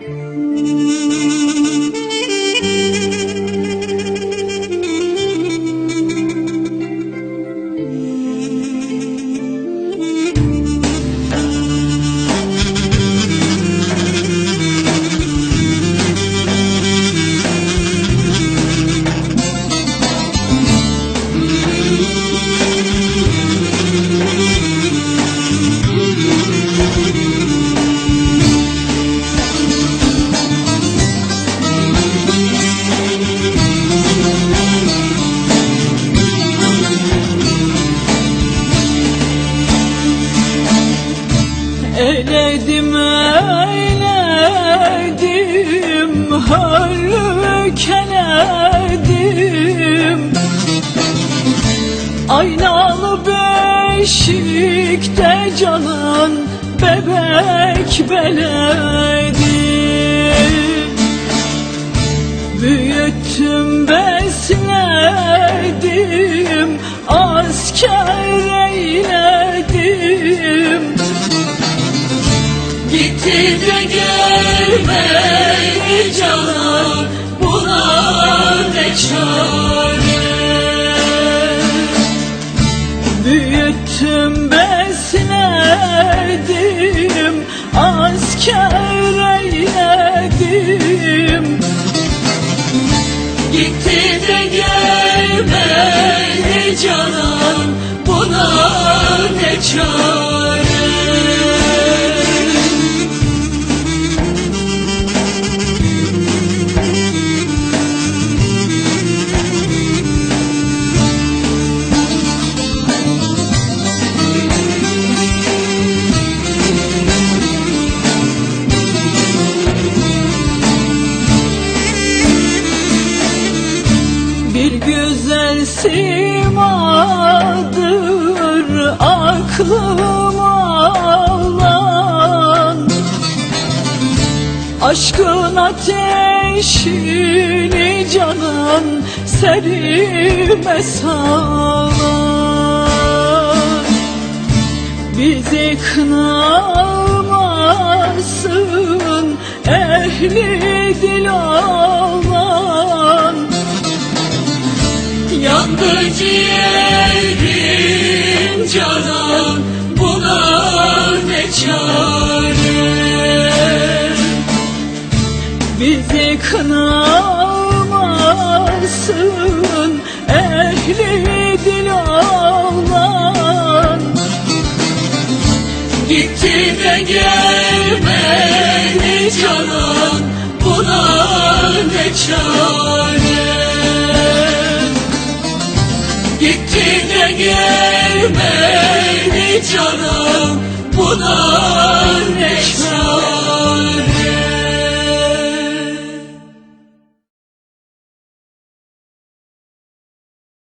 Eyledim Aynalı beşikte canın bebek beledi. Büyüttüm besledim asker eyledim. Gitti de gelmedi canım buna ne çare Büyüttüm besledim asker eyledim. Gitti de gelmedi canım buna ne çare güzel simadır aklıma alan. Aşkın ateşini canın serime salan. Bizi kınamasın ehli dil olan Yandı ciğerim canım buna ne çare? Bizi kınamasın ehli dil olan. Gitti de gelmedi canım buna ne çare Gitti de gelmedi canım buna